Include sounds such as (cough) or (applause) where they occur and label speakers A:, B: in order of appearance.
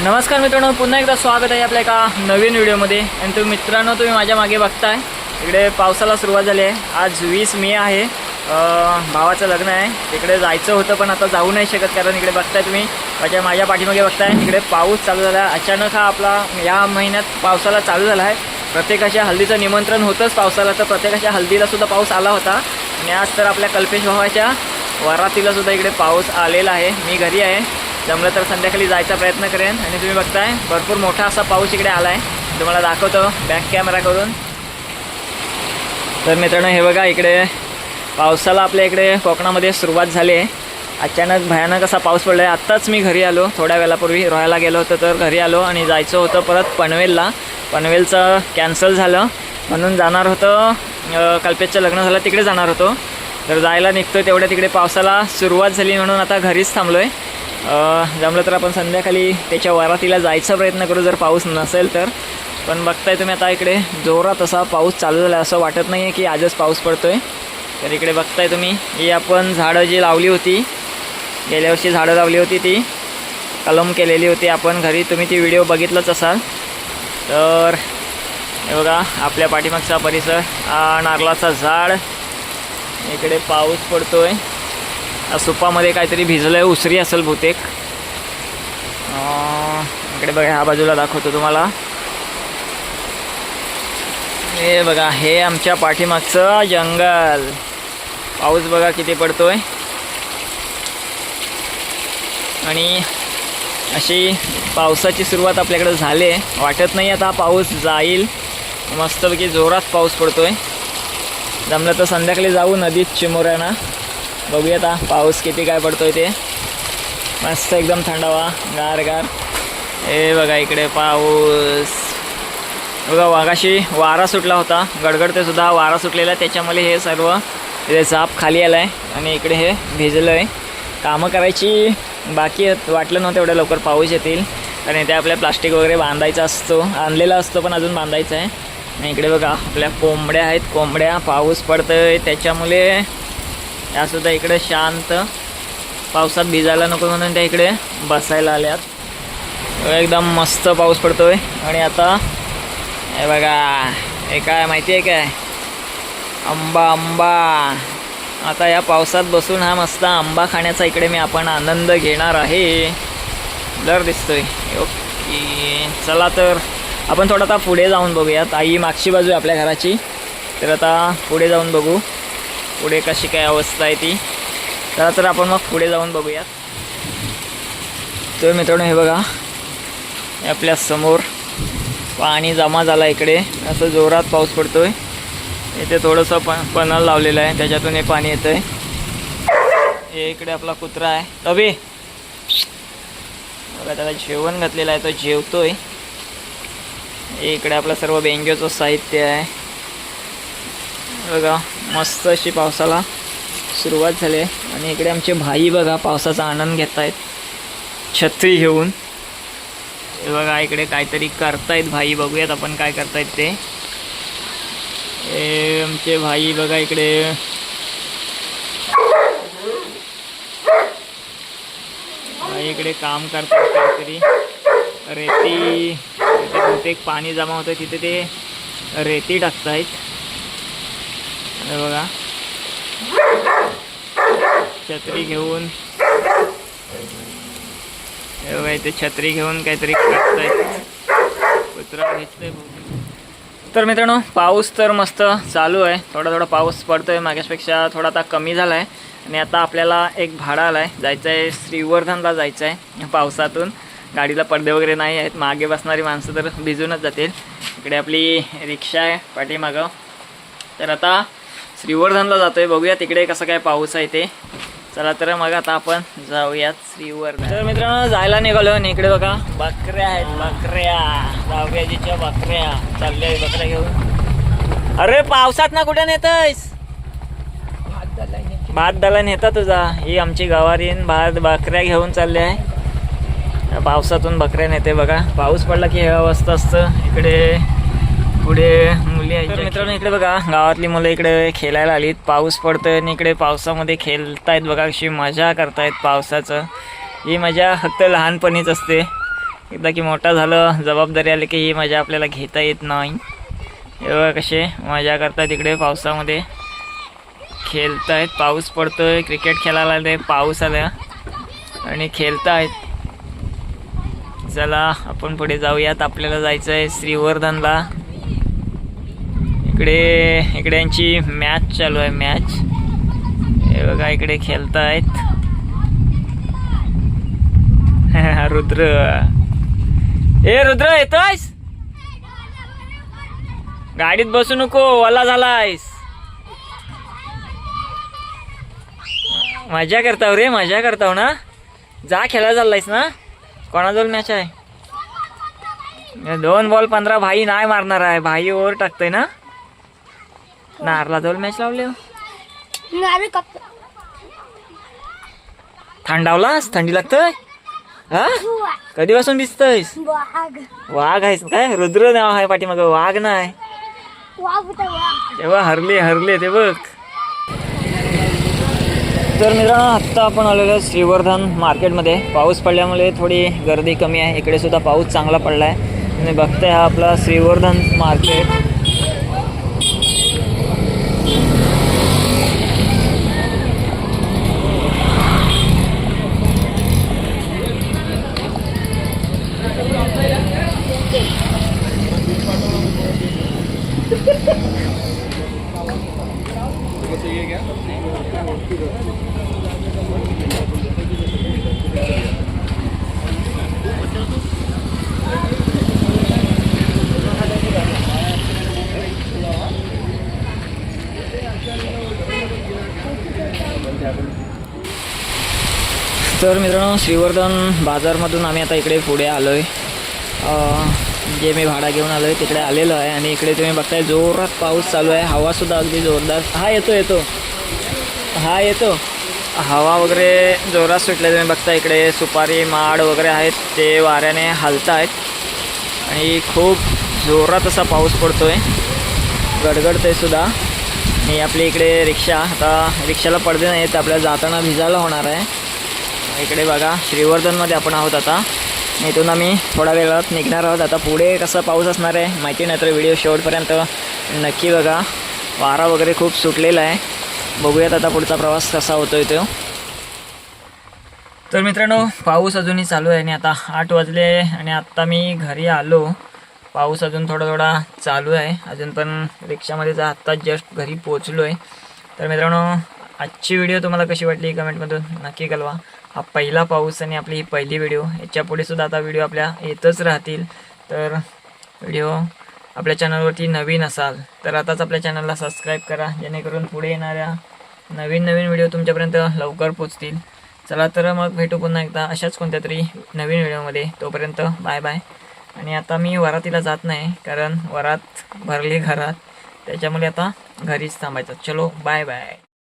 A: नमस्कार मित्रांनो पुन्हा एकदा स्वागत आहे आपल्या एका नवीन व्हिडिओमध्ये. आणि तुम्ही मित्रांनो तुम्ही माझ्या मागे बघताय. इकडे पावसाला सुरुवात झाली आहे. आज वीस मे आहे. भावाचं लग्न आहे. तिकडे जायचं होतं पण आता जाऊ नाही शकत कारण इकडे बघताय तुम्ही. माझ्या माझ्या पाठीमागे बघताय. इकडे पाऊस चालू झाला. आहे अचानक हा आपला या महिन्यात पावसाला चालू झाला आहे. प्रत्येकाच्या हल्दीचं निमंत्रण होतंच पावसाला. तर प्रत्येकाच्या हल्दीला सुद्धा पाऊस आला होता. आणि आज तर आपल्या कल्पेश भावाच्या वरातीला सुद्धा इकडे पाऊस आलेला आहे. मी घरी आहे. जमलं तर संध्याकाळी जायचा प्रयत्न करेन. आणि तुम्ही बघताय भरपूर मोठा असा पाऊस इकडे आला आहे तुम्हाला दाखवतो बॅक कॅमेरा करून. तर मित्रांनो हे बघा इकडे पावसाला आपल्या इकडे कोकणामध्ये सुरुवात झाली आहे. अचानक भयानक असा पाऊस पडला आहे आत्ताच मी घरी आलो थोड्या वेळापूर्वी रोहायला गेलो होतो तर घरी आलो आणि जायचं होतं परत पनवेलला. पनवेलचं कॅन्सल झालं. म्हणून जाणार होतं कल्पेशचं लग्न झालं तिकडे जाणार होतो. तर जायला निघतो तेवढ्या तिकडे पावसाला सुरुवात झाली म्हणून आता घरीच थांबलो आहे जमलं तर आपण संध्याकाळी त्याच्या वरातीला जायचा प्रयत्न करू जर पाऊस नसेल तर. पण बघताय तुम्ही आता इकडे जोरात असा पाऊस चालू झाला आहे असं वाटत नाही आहे की आजच पाऊस पडतो आहे तर इकडे बघताय तुम्ही ही आपण झाडं जी लावली होती गेल्या वर्षी झाडं लावली होती ती कलम केलेली होती आपण घरी तुम्ही ती व्हिडिओ बघितलंच असाल. तर हे बघा आपल्या पाठीमागचा परिसर नारळाचा झाड इकडे पाऊस पडतो आहे सुपामध्ये काहीतरी भिजलं आहे उसरी असेल बहुतेक. इकडे बघा ह्या बाजूला दाखवतो तुम्हाला. हे बघा हे आमच्या पाठीमागचं जंगल. पाऊस बघा किती पडतोय. आणि अशी पावसाची सुरुवात आपल्याकडे झाली आहे. वाटत नाही आता पाऊस जाईल. मस्तपैकी जोरात पाऊस पडतोय. जमलं तर संध्याकाळी जाऊ नदीत चिमोऱ्यांना बघूया आता पाऊस किती काय पडतोय ते. मस्त एकदम थंडावा गार गार. हे बघा इकडे पाऊस. बघा वाघाशी वारा सुटला होता. गडगडते सुद्धा वारा सुटलेला आहे. त्याच्यामुळे हे सर्व इथे साप खाली आलं आहे आणि इकडे हे भिजलं आहे कामं करायची बाकी वाटलं नव्हतं एवढ्या लवकर पाऊस येतील. कारण इथे आपल्या प्लास्टिक वगैरे बांधायचा असतो. आणलेला असतो पण अजून बांधायचा आहे. आणि इकडे बघा आपल्या कोंबड्या आहेत. कोंबड्या पाऊस पडतोय. त्याच्यामुळे यासुद्धा इकडे शांत. पावसात भिजायला नको म्हणून त्या इकडे बसायला आल्यात. एकदम मस्त पाऊस पडतोय. आणि आता हे बघा हे काय माहिती आहे काय? आंबा आंबा. आता या पावसात बसून हा मस्त आंबा खाण्याचा इकडे मी आपण आनंद घेणार आहे. दर दिसतोय. ओके चला तर. आपण थोडं आता पुढे जाऊन बघूयात. आई मागची बाजू आहे आपल्या घराची. तर आता पुढे जाऊन बघू. पुढे कशी काय अवस्था आहे ती. चला तर आपण मग पुढे जाऊन बघूयात. तर मित्रांनो हे बघा. आपल्यासमोर पाणी जमा झाला इकडे. असं जोरात पाऊस पडतोय. इथे थोडंसं प पनल लावलेलं आहे. त्याच्यातून हे पाणी येतं आहे हे इकडे आपला कुत्रा आहे. तबे! बघा त्याला जेवण घातलेलं आहे. तो जेवतोय. इकडे आपलं सर्व बेंग्योचं साहित्य आहे. बघा मस्त अशी पावसाला सुरुवात झाली आहे. आणि इकडे आमचे भाई बघा पावसाचा आनंद घेत आहेत छत्री घेऊन. बघा इकडे काहीतरी करतायत भाई. बघूयात आपण काय करतायत ते. आमचे भाई बघा इकडे. भाई इकडे काम करतात काहीतरी. रेती बहुतेक पाणी जमा होतं तिथे ते रेती टाकतायत. हे बघा. छत्री घेऊन. हे बघा इथे छत्री घेऊन काहीतरी करतायत. कुत्रा घेतलंय तर मित्रांनो पाऊस तर मस्त चालू आहे. थोडा थोडा पाऊस पडतोय मागासपेक्षा थोडा आता कमी झाला आहे आणि आता आपल्याला एक भाडा आला आहे जायचं आहे श्रीवर्धनला जायचं आहे पावसातून. गाडीला पडदे वगैरे नाही आहेत. मागे बसणारी माणसं तर भिजूनच जातील. इकडे आपली रिक्षा आहे पाठीमागं. तर आता श्रीवर्धनला जातो आहे बघूया तिकडे कसं काय पाऊस आहे ते. चला तर मग आता आपण जाऊयात श्रीवर्धन. तर मित्रांनो जायला निघालो आणि इकडे बघा बकऱ्या आहेत बकऱ्या. जाऊयाजीच्या बकऱ्या. चालल्या बकऱ्या घेऊन. अरे पावसात ना कुठे नेतस भात दला नेता तुझा. ही आमची गवारीन भात बकऱ्या घेऊन चालल्या. आहे पावसातून बकऱ्या नेते बघा. पाऊस पडला की हे अवस्था असतं. इकडे पुढे मुली आहेत. मित्रांनो इकडे बघा गावातली मुलं इकडे खेळायला आलीत. पाऊस पडतोय आणि इकडे पावसामध्ये खेळतायत बघा अशी मजा करतायत पावसाचं. ही मजा फक्त लहानपणीच असते. एकदा की मोठा झालं जबाबदारी आली की ही मजा आपल्याला घेता येत नाही. हे बघा कसे मजा करतात इकडे पावसामध्ये. खेळतायत पाऊस पडतोय क्रिकेट खेळायला आले पाऊस आला आणि खेळतायत. चला आपण पुढे जाऊयात. आपल्याला जायचं आहे श्रीवर्धनला. इकडे इकडे यांची मॅच चालू आहे मॅच हे बघा इकडे खेळतायत. (laughs) रुद्र. ए रुद्र येतोयस? गाडीत बसू नको ओला झालायस. मजा करताव रे मजा करताव ना. जा खेळायला चाललायस ना. कोणाजवळ मॅच आहे? दोन बॉल पंधरा भाई नाही मारणार आहे. भाई ओव्हर टाकतोय ना. नारला जवळ मॅच लावले
B: कप
A: थंडावलास थंडी लागतंय हा कधीपासून भिजतयस
B: वाघ
A: वाघ आहेस काय रुद्र नाव आहे पाठीमाग वाघ नाही तेव्हा हरले हरले ते बघ तर मित्रांनो आत्ता आपण आलेलो श्रीवर्धन मार्केटमध्ये पाऊस पडल्यामुळे थोडी गर्दी कमी आहे इकडे सुद्धा पाऊस चांगला पडला आहे आणि बघताय हा आपला श्रीवर्धन मार्केट तर मित्रांनो श्रीवर्धन बाजारमधून आम्ही आता इकडे पुढे आलो आहे जे मी भाडा घेऊन आलो आहे तिकडे आलेलो आहे आणि इकडे तुम्ही बघताय जोरात पाऊस चालू आहे. हवासुद्धा अगदी जोरदार हा येतो येतो. हा येतो. हवा वगैरे जोरात सुटले तुम्ही बघता इकडे सुपारी माड वगैरे आहेत ते वाऱ्याने हलत आहेत आणि खूप जोरात असा पाऊस पडतोय. गडगडते सुद्धा. आणि आपली इकडे रिक्षा आता रिक्षाला पडदे नाहीत आपल्याला जाताना भिजायला होणार आहे. इकडे बघा श्रीवर्धनमध्ये आपण आहोत आता. इथून आम्ही थोड्या वेळात निघणार आहोत. आता पुढे कसा पाऊस असणार आहे माहिती नाही तर व्हिडिओ शेवटपर्यंत नक्की बघा. वारा वगैरे खूप सुटलेला आहे. बघूयात आता पुढचा प्रवास कसा होतोय तो. तर मित्रांनो पाऊस अजूनही चालू आहे आणि आता आठ वाजले आणि आत्ता मी घरी आलो. पाऊस अजून थोडा थोडा चालू आहे. अजून पण रिक्षामध्येच आत्ता जस्ट घरी पोचलो आहे तर मित्रांनो आजची व्हिडिओ तुम्हाला कशी वाटली कमेंटमधून नक्की कळवा. हा पहिला पाऊस आणि आपली ही पहिली व्हिडिओ याच्यापुढे सुद्धा आता व्हिडिओ आपल्या येतच राहतील. तर व्हिडिओ आपल्या चॅनलवरती नवीन असाल तर आताच आपल्या चॅनलला सबस्क्राईब करा. जेणेकरून पुढे येणाऱ्या नवीन नवीन व्हिडिओ तुमच्यापर्यंत लवकर पोचतील. चला तर मग भेटू पुन्हा एकदा अशाच कोणत्या तरी नवीन व्हिडिओमध्ये तोपर्यंत बाय बाय आणि आता मी वरातीला जात नाही कारण वरात भरली घरात. त्याच्यामुळे आता घरीच थांबायचं. चलो बाय बाय